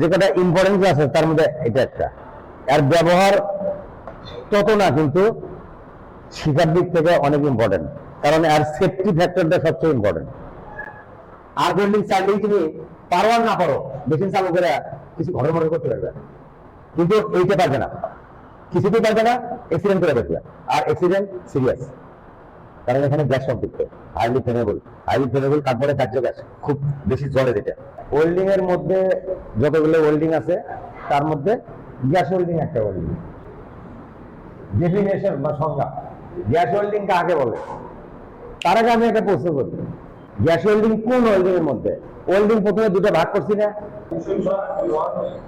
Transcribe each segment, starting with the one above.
যে কটা ইম্পর্টেন্ট আছে, তার মধ্যে এটা একটা। এর ব্যবহার তত না, কিন্তু শিকার দিক থেকে অনেক ইম্পর্টেন্ট কারণ এর সেফটি ফ্যাক্টরটা সবচেয়ে ইম্পর্টেন্ট আর বিল্ডিং চাইলেই তুমি পারো না পারো মেশিন চালু করে কিছু ঘরের মনে করতে পারবে। কিন্তু এইটা পারবে না। কিছুতেই পারবে না অ্যাক্সিডেন্ট করে দেখবে। আর অ্যাক্সিডেন্ট সিরিয়াস কারণ এখানে গ্যাস সম্পৃক্ত হাইলি ফ্লেমেবল হাইলি ফ্লেমেবল তারপরে কার্য গ্যাস, খুব বেশি জলে যেটা। ওয়েল্ডিং এর মধ্যে যতগুলো ওয়েল্ডিং আছে, তার মধ্যে গ্যাস ওয়েল্ডিং একটা ওয়েল্ডিং ডেফিনেশন বা সংজ্ঞা। গ্যাস ওয়েল্ডিং কাকে বলে। তার আগে আমি একটা প্রশ্ন করি। গ্যাস ওয়েল্ডিং কোন ওয়েল্ডিং এর মধ্যে? ওয়েল্ডিং প্রথমে দুটো ভাগ করছি না।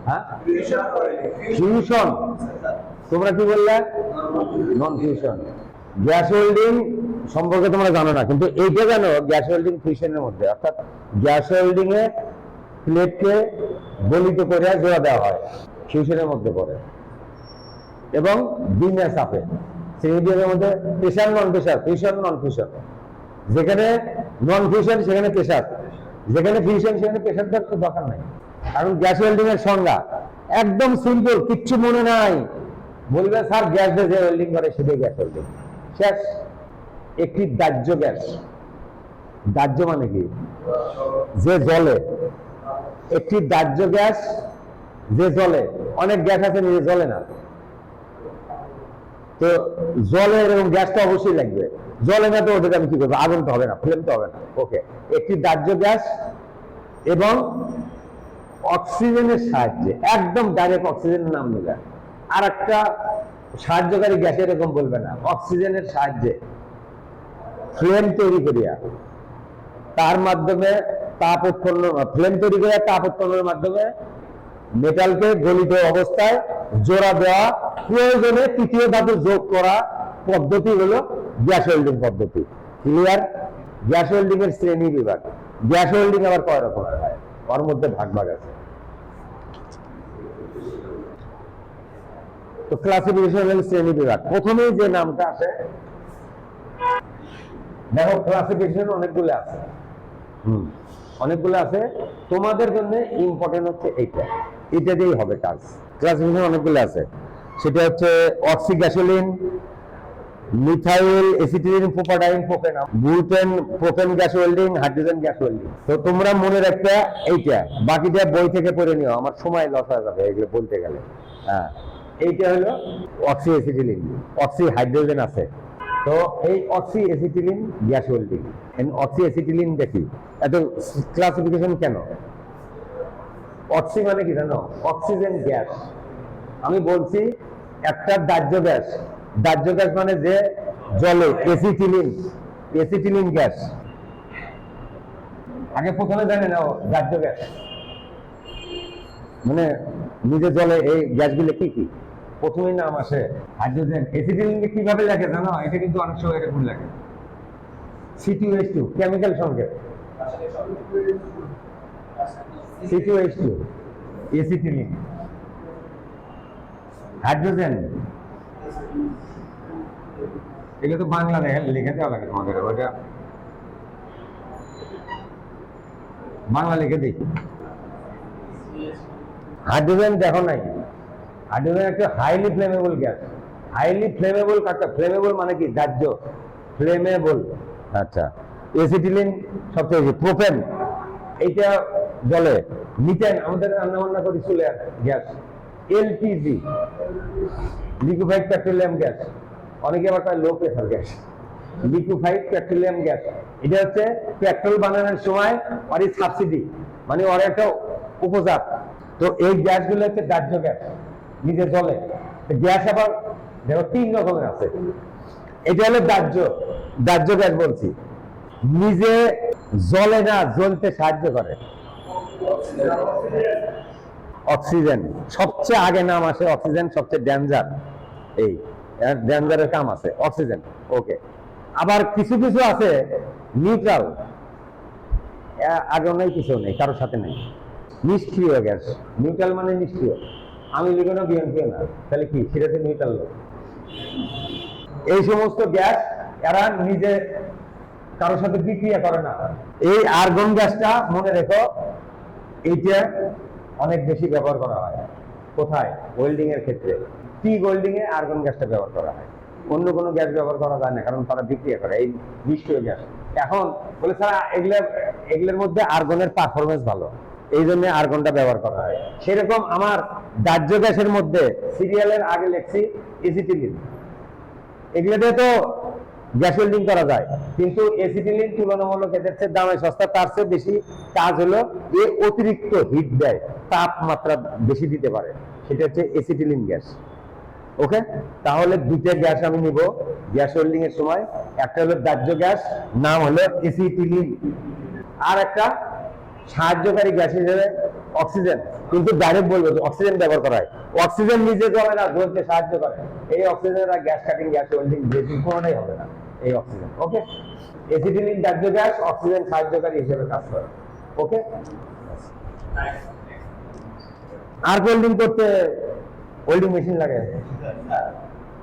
হ্যাঁ? তোমরা কি বললে? নন ফিউশন গ্যাস ওয়েল্ডিং সম্পর্কে তোমরা জানো না, কিন্তু এইটা জানো গ্যাস ওয়েল্ডিং ফিউশনের মধ্যে। অর্থাৎ গ্যাস ওয়েল্ডিং এ প্লেটকে গলিত করে জোড়া দেওয়া হয় ফিউশনের মধ্যে পড়ে এবং বিন্যাস চাপে, শ্রেণীবিভাগের মধ্যে pressure non pressure fusion non fusion যেখানে নন ফিউশন সেখানে প্রেশার যেখানে ফিউশন সেখানে প্রেশার দেওয়ার তো দরকার নাই। কারণ গ্যাস ওয়েল্ডিং এর সংজ্ঞা একদম সিম্পল কিচ্ছু মনে নাই। বলবে, স্যার, গ্যাস দিয়ে যে ওয়েল্ডিং করে, সেটাই গ্যাস ওয়েল্ডিং শেষ। একটি দাহ্য গ্যাস। দাহ্য মানে কি? যে জলে একটি দাহ্য গ্যাস যে জলে অনেক গ্যাস আছে, নিজে জলে না। তো জলে এরকম গ্যাস তো অবশ্যই লাগবে। জলে না তো ওটাকে আমি কি করব? আগুন তো হবে না, ফ্লেম তো হবে না। ওকে, একটি দাহ্য গ্যাস এবং অক্সিজেনের সাহায্যে, একদম ডাইরেক্ট অক্সিজেনের নাম নেবে আর একটা সাহায্যকারী গ্যাস এরকম বলবে না, অক্সিজেনের সাহায্যে। ফ্লেম তৈরি করিয়া, তার মাধ্যমে তাপ উৎপন্ন, ফ্লেম তৈরি করিয়া তাপ উৎপন্নের মাধ্যমে মেটালকে গলিত অবস্থায় জোড়া দেওয়া প্রয়োজনে তৃতীয় ধাতু যোগ করা পদ্ধতি হলো গ্যাস ওয়েল্ডিং পদ্ধতি। ক্লিয়ার গ্যাস ওয়েল্ডিং এর শ্রেণি বিভাগ। গ্যাস ওয়েল্ডিং আবার কয় রকমের হয় ওর মধ্যে ভাগ ভাগ আছে। তো ক্লাসিফিকেশন শ্রেণি বিভাগ। প্রথমেই যে নামটা আসে দেখো ক্লাসিফিকেশন অনেকগুলো আছে। হুম, অনেকগুলো আছে। তোমাদের জন্য ইম্পর্টেন্ট হচ্ছে এইটা। এটা দিয়েই হবে কাজ। ক্লাসিফিকেশন অনেকগুলো আছে। সেটা হচ্ছে oxy gasoline methyl acetylene propadiene propane butane propane gas welding hydrogen gas welding তো তোমরা মনে রাখতে এইটা। বাকিটা বই থেকে পড়ে নিও। আমার সময় লস হয়ে যাবে, এগুলো বলতে গেলে। হ্যাঁ এইটা হলো অক্সি এসিটিলিন অক্সি হাইড্রোজেন আছে। তো এই oxy acetylene gas welding oxy এত ক্লাসিফিকেশন কেন? অক্সি মানে কি জানো? অক্সিজেন গ্যাস আমি বলছি, একটা দাহ্য গ্যাস। দাহ্য গ্যাস মানে যে জলে এসিটিলিন এসিটিলিন গ্যাস আগে প্রথমে জানে নাও দাহ্য গ্যাস। মানে নিজে জলে এই গ্যাসগুলো কি কি? প্রথমেই নাম আসে। হাইড্রোজেন এসিটিলিনকে কীভাবে লাগে জানো? এটা কিন্তু অনেক সময় এটা ভুল লাগে সিটিউএস টু কেমিক্যাল সংকেত। সিটিউএস টু এসিটিলিন হাইড্রোজেন। এগুলো তো বাংলা লিখে দেওয়া লাগে তোমাদের ওটা বাংলা লিখে দিই। হাইড্রোজেন দেখো নাই? হাইড্রোজেন একটা highly flammable gas highly flammable কাটা ফ্লেমেবল মানে কি? দাহ্য ফ্লেমেবল আচ্ছা। এসিটিলিন সবচেয়ে বেশি প্রোপেন এইটা জলে মিথেন আমাদের রান্না বান্না করি চলে gas LPG liquefied petroleum gas অনেকে আবার কয় low pressure gas liquefied petroleum gas এটা হচ্ছে পেট্রোল বানানোর সময় অনেক সাবসিডি মানে ওর একটা উপজাত। তো এই গ্যাসগুলো হচ্ছে দাহ্য গ্যাস নিজে জলে। গ্যাস আবার দেখো তিন রকমের আছে। এটা হলো দাহ্য দাহ্য গ্যাস বলছি। নিজে জলে না জ্বলতে সাহায্য করে। অক্সিজেন, সবচেয়ে আগে নাম আসে অক্সিজেন, সবচেয়ে ডেঞ্জার এই ডেঞ্জারের কাম আছে, অক্সিজেন, ওকে। আবার কিছু কিছু আছে, নিউট্রাল। আগে নেই কিছু নেই, কারোর সাথে নেই। নিষ্ক্রিয় গ্যাস, নিউট্রাল মানে নিষ্ক্রিয়। আমি লিখো না বিএনপিও না। তাহলে কি? সেটাতে নিউট্রাল লোক। এই সমস্ত গ্যাস এরা নিজে কারোর সাথে বিক্রিয়া করে না। এই আর্গন গ্যাসটা, মনে রেখো, এইটা অনেক বেশি ব্যবহার করা হয়। কোথায়? ওয়েল্ডিং এর ক্ষেত্রে। টি ওয়েল্ডিং এ আর্গন গ্যাসটা ব্যবহার করা হয়? অন্য কোনো গ্যাস ব্যবহার করা যায় না, কারণ তারা বিক্রিয়া করে। এই নিষ্ক্রিয় গ্যাস। এখন বলে, স্যার, এগুলো, এগুলোর মধ্যে আর্গনের পারফরমেন্স ভালো। এই জন্য আর্গনটা ব্যবহার করা হয়। সেরকম আমার দাহ্য গ্যাসের মধ্যে সিরিয়ালের আগে লেখছি এসিটিলিন। এগুলোতে তো গ্যাস ওয়েল্ডিং করা যায়, কিন্তু এসিটিলিন তুলনামূলক এদের চেয়ে দামে সস্তা, তার চেয়ে বেশি কাজ হলো এ অতিরিক্ত হিট দেয়, তাপমাত্রা বেশি দিতে পারে। সেটা হচ্ছে এসিটিলিন গ্যাস। ওকে? তাহলে দুইটা গ্যাস আমি নিব গ্যাস ওয়েল্ডিং এর সময়। একটা হলো দাহ্য গ্যাস, নাম হলো এসিটিলিন। আর একটা সাহায্যকারী গ্যাস হিসেবে অক্সিজেন। কিন্তু ডাইরেক্ট বলব যে অক্সিজেন ব্যবহার করা হয়। অক্সিজেন নিজে জ্বলে না জ্বলতে সাহায্য করে। এই অক্সিজেন আর গ্যাস কাটিং গ্যাস ওয়েল্ডিং বেশি কোনোটাই হবে না এই অক্সিজেন ওকে এসিটিলিন দাহ্য গ্যাস অক্সিজেন সাহায্যকারী হিসেবে কাজ করে ওকে আর ওয়েল্ডিং করতে ওয়েল্ডিং মেশিন লাগে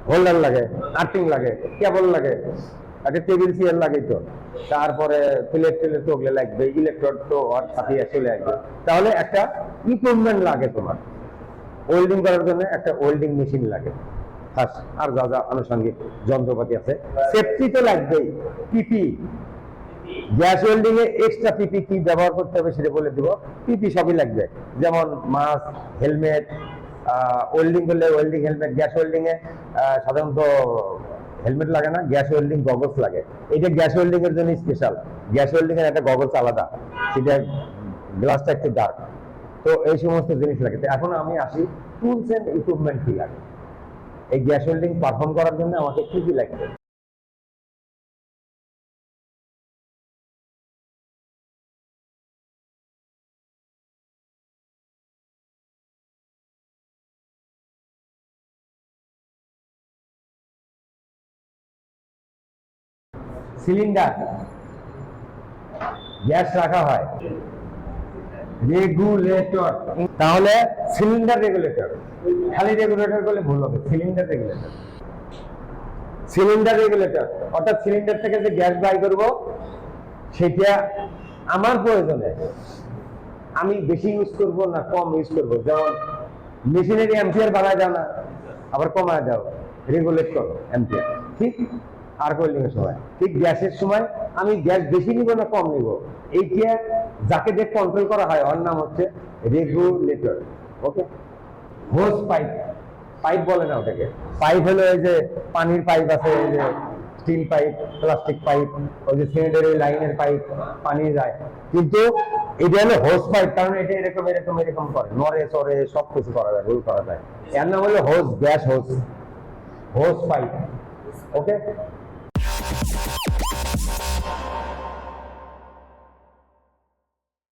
হোল্ডার লাগে আর্টিং লাগে কেবল লাগে। একটা টেবিল চেয়ার তারপরে প্লেট টেলেট ওগুলো লাগবে ইলেকট্রড তো আর সাথে চলে আসবে। তাহলে একটা ইকুইপমেন্ট লাগে তোমার। ওয়েল্ডিং করার জন্য একটা ওয়েল্ডিং মেশিন লাগে। আর যা যা আনুষঙ্গিক যন্ত্রপাতি আছে। সেফটি তো লাগবেই। পিপি গ্যাস ওয়েল্ডিং এ এক্সট্রা পিপি কি ব্যবহার করতে হবে সেটা বলে দিব। পিপি সবই লাগবে। যেমন মাস্ক হেলমেট ওয়েল্ডিং করলে ওয়েল্ডিং হেলমেট, গ্যাস ওয়েল্ডিং এ সাধারণত হেলমেট লাগে না, গ্যাস ওয়েল্ডিং গগলস লাগে। এটা গ্যাস ওয়েল্ডিং এর জন্য স্পেশাল গ্যাস ওয়েল্ডিং এর একটা গগলস আলাদা। সেটা গ্লাসটা একটু ডার্ক তো এই সমস্ত জিনিস লাগে। তো এখন আমি আসি টুলস এন্ড ইকুইপমেন্ট কি লাগে এই গ্যাস ওয়েল্ডিং পারফর্ম করার জন্য আমাকে কি কি লাগবে? সিলিন্ডার। গ্যাস রাখা হয়। রেগুলেটর। তাহলে সিলিন্ডার রেগুলেটর। খালি রেগুলেটর করলে ভুল হবে, সিলিন্ডার রেগুলেটর। Cylinder regulator. অর্থাৎ সিলিন্ডার থেকে যে গ্যাস বাই করব, সেটা আমার প্রয়োজনে। আমি বেশি ইউজ করব না কম ইউজ করব? যেমন মেশিনের অ্যাম্পিয়ার বাড়ায় দাও না, আবার কমায় দাও। রেগুলেট করো অ্যাম্পিয়ার ঠিক? আর কোয়েলিং এর সময় ঠিক গ্যাসের সময় আমি গ্যাস বেশি নিব না কম নিব? এইটা যাকে যে কন্ট্রোল করা হয়, ওর নাম হচ্ছে regulator okay hose pipe pipe বলে না ওটাকে। পাইপ হলো এই যে পানির পাইপ আছে, এই যে স্টিল পাইপ প্লাস্টিক পাইপ ওই যে সিলিন্ডারের লাইনের পাইপ পানি যায়। কিন্তু এটা হলো হোস পাইপ কারণ এটা এরকম এরকম এরকম করে। নড়ে, চড়ে সব কিছু করা যায় রুল করা যায়। এর নাম হলো হোস গ্যাস হোস হোস পাইপ ওকে